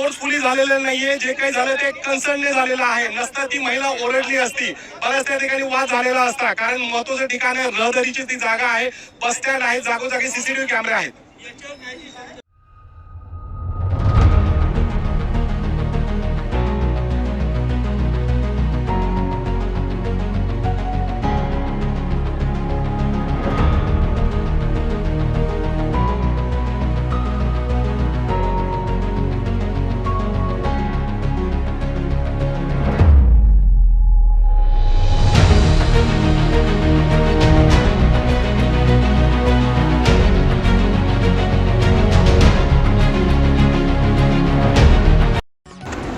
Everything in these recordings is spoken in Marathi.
फोर्सफुली झालेलं नाहीये जे काही झालं ते कन्सर्नने झालेलं आहे. नसता ती महिला ओरडली असती. बऱ्याच त्या ठिकाणी वाद झालेला असता. कारण महत्वाचं ठिकाण आहे रहदारीची ती जागा आहे. बस स्टँड आहे जागोजागी सीसीटीव्ही कॅमेरे आहेत.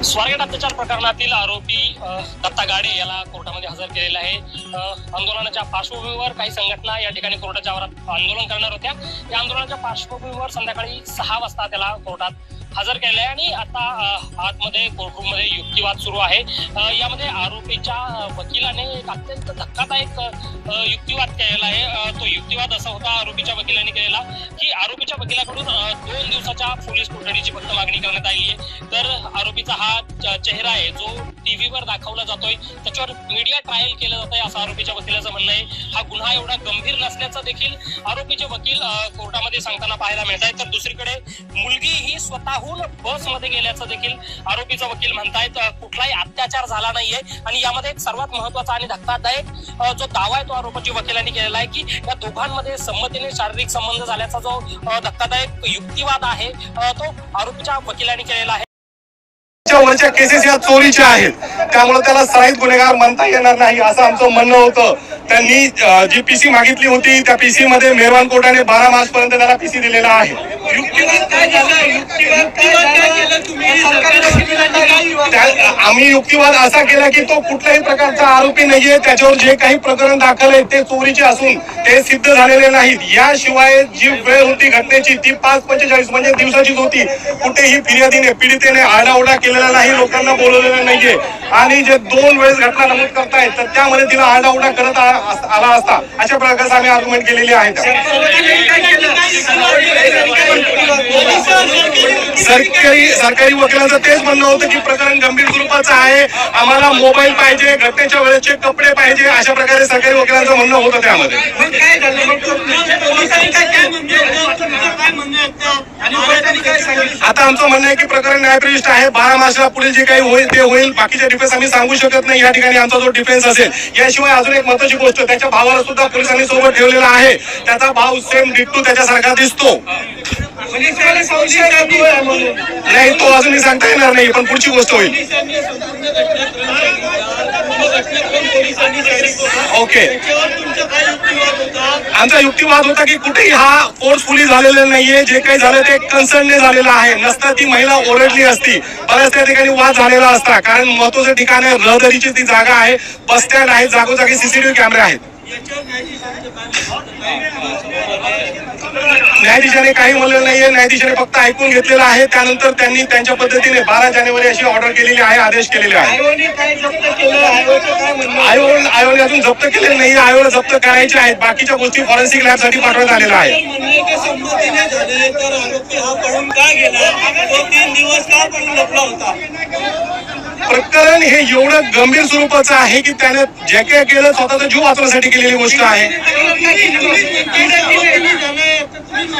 स्वारगेट अत्याचार प्रकरणातील आरोपी दत्ता गाडे याला कोर्टामध्ये हजर केलेला आहे. आंदोलनाच्या पार्श्वभूमीवर काही संघटना या ठिकाणी कोर्टाच्या आवारात आंदोलन करणार होत्या. या आंदोलनाच्या पार्श्वभूमीवर संध्याकाळी सहा वाजता त्याला कोर्टात हजर केलं आहे आणि आता आतमध्ये कोर्टरूममध्ये युक्तिवाद सुरू आहे. यामध्ये आरोपीच्या वकिलाने एक अत्यंत धक्कादायक युक्तिवाद केलेला आहे. तो युक्तिवाद असा होता आरोपीच्या वकिलाने केलेला की आरोपीच्या वकिलाकडून दोन दिवसाच्या पोलीस कोठडीची फक्त मागणी करण्यात आली आहे. तर आरोपीचा हा चेहरा आहे जो टीव्हीवर दाखवला जातोय. त्याच्यावर मीडिया ट्रायल केलं जात आहे असं आरोपीच्या वकिलाचं म्हणणं आहे. हा गुन्हा एवढा गंभीर नसल्याचं देखील आरोपीचे वकील कोर्टामध्ये सांगताना पाहायला मिळत आहे. तर दुसरीकडे मुलगी ही स्वतः स्वतःहून बसमध्ये गेल्याचं देखील आरोपीचा वकील म्हणतायत. कुठलाही अत्याचार झाला नाहीये. आणि यामध्ये एक सर्वात महत्त्वाचा आणि धक्कादायक जो दावा आहे तो आरोपाची वकिलांनी केलेला आहे की या दोघांमध्ये संमतीने शारीरिक संबंध झाल्याचा जो धक्कादायक युक्तिवाद आहे तो आरोपीच्या वकिलांनी केलेला आहे. वरच्या केसेस या चोरीच्या आहेत. त्यामुळे त्याला सराईत गुन्हेगार म्हणता येणार नाही असं आमचं म्हणणं होतं. त्यांनी जी पीसी मागितली होती त्या पीसी मध्ये मेहरबान कोर्टाने बारा मार्च पर्यंत त्याला पीसी दिलेला आहे. आम्ही युक्तिवाद असा केला की तो कुठल्याही प्रकारचा आरोपी नाहीये. त्याच्यावर जे काही प्रकरण दाखल आहे ते चोरीचे असून ते सिद्ध झालेले नाहीत. याशिवाय जी वेळ होती घटनेची ती पाच पंचेचाळीस म्हणजे दिवसाचीच होती. कुठेही फिर्यादीने पीडितेने आरडाओरडा केलेला नाही लोकांना बोलवलेलं नाहीये. आणि जे दोन वेळेस घटना नमूद करतायत तर त्यामध्ये तिला आरडाओरडा करत आ- अस- आला असता. अशा प्रकारचे आम्ही आर्ग्युमेंट केलेली आहेत सरकारी सरकारी वकिलांचं तेच म्हणणं होतं की प्रकरण गंभीर स्वरूपाचं आहे. आम्हाला मोबाईल पाहिजे घटनेच्या वेळेचे कपडे पाहिजे अशा प्रकारे सरकारी वकिलांचं म्हणणं होतं त्यामध्ये. आता आमचं म्हणणं आहे की प्रकरण न्यायप्रविष्ट आहे. बारा मार्चला पुढे जे काही होईल ते होईल. बाकीचे डिफेन्स आम्ही सांगू शकत नाही. या ठिकाणी आमचा जो डिफेन्स असेल याशिवाय अजून एक महत्वाची गोष्ट त्याच्या भावाला सुद्धा पोलिसांनी सोबत ठेवलेला आहे. त्याचा भाव सेम डिट्टू त्याच्यासारखा दिसतो. म्हणजे नाही तो अजूनही सांगता येणार नाही पण पुढची गोष्ट होईल. ओके. आमचा युक्तिवाद होता की कुठेही हा फोर्सफुली झालेलं नाहीये. जे काही झालं ते कन्सर्नने झालेलं आहे. नसता ती महिला ओरडली असती. बऱ्याच त्या ठिकाणी वाद झालेला असता. कारण महत्वाचं ठिकाण आहे रहदारीची ती जागा आहे. बस स्टँड आहे जागोजागी सीसीटीव्ही कॅमेरे आहेत. न्यायाधीशाने काही म्हणलेलं नाहीये. न्यायाधीशाने फक्त ऐकून घेतलेलं आहे. त्यानंतर त्यांनी त्यांच्या पद्धतीने बारा जानेवारी अशी ऑर्डर केलेली आहे आदेश केलेले आहे. आहे? आयोग आयोगाने अजून जप्त केलेलं नाही आयोगाला जप्त करायचे आहेत. बाकीच्या गोष्टी फॉरेन्सिक लॅबसाठी पाठवण्यात आलेल्या आहेत. प्रकरण हे एवढं गंभीर स्वरूपाचं आहे की त्याने जे काय केलं स्वतःचा जीव वाचवण्यासाठी केलेली गोष्ट आहे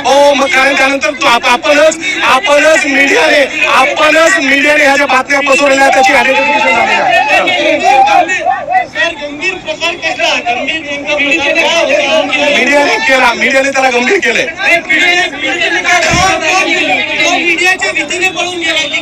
हो मग कारण कारण तर आपणच आपणच मीडियाने आपणच मीडियाने ह्या ज्या बातम्या पसरवल्या त्याची आयडेंटिफिकेशन झालेलं आहे मीडियाने केला मीडियाने त्याला गंभीर केलंय मीडियाच्या भीतीने पळून गेला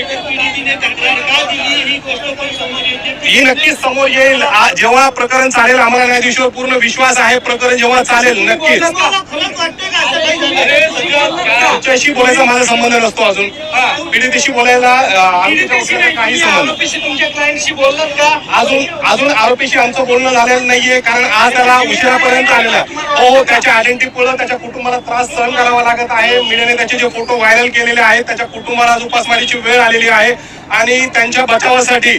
झालंय तर पीडितीने तक्रार का दिली ही गोष्ट पण समोर येते ही नक्कीच समोर येईल. जेव्हा प्रकरण चालेल आम्हाला न्यायाधीशावर पूर्ण विश्वास आहे. प्रकरण जेव्हा चालेल नक्कीच? तुमच्याशी बोलायचा माझा संबंध नसतो अजून. पीडितीशी बोलायला काही संबंध अजून अजून आरोपीशी आमचं बोलणं झालेलं नाहीये कारण आज त्याला उशिरापर्यंत आलेला आहे. हो त्याच्या आयडेंटिटीमुळे त्याच्या कुटुंबाला त्रास सहन करावा लागत आहे. मीडियाने त्याचे जे फोटो व्हायरल केलेले आहेत त्याच्या कुटुंबाला आज उपासमारीची वेळ आलेली आहे. आणि त्यांच्या बचावासाठी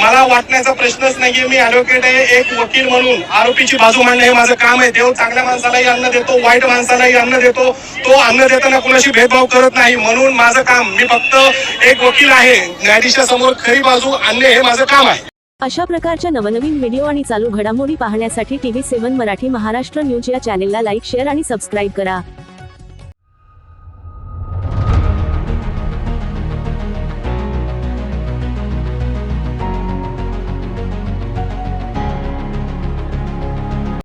मला वाटण्याचा प्रश्नच नाहीये. मी ऍडव्होकेट आहे एक वकील म्हणून. आरोपीची बाजू मांडणं हे माझं काम आहे. देव चांगल्या माणसालाही अन्न देतो वाईट माणसालाही अन्न देतो. तो अन्न देताना कुणाशी भेदभाव करत नाही. म्हणून माझं काम मी फक्त एक वकील आहे. न्यायाधीशा समोर खरी बाजू आणणे हे माझं काम आहे. अशा प्रकारच्या नवनवीन व्हिडिओ आणि चालू घडामोडी पाहण्यासाठी TV seven Marathi Maharashtra news या चॅनेलला लाईक शेअर आणि सबस्क्राईब करा.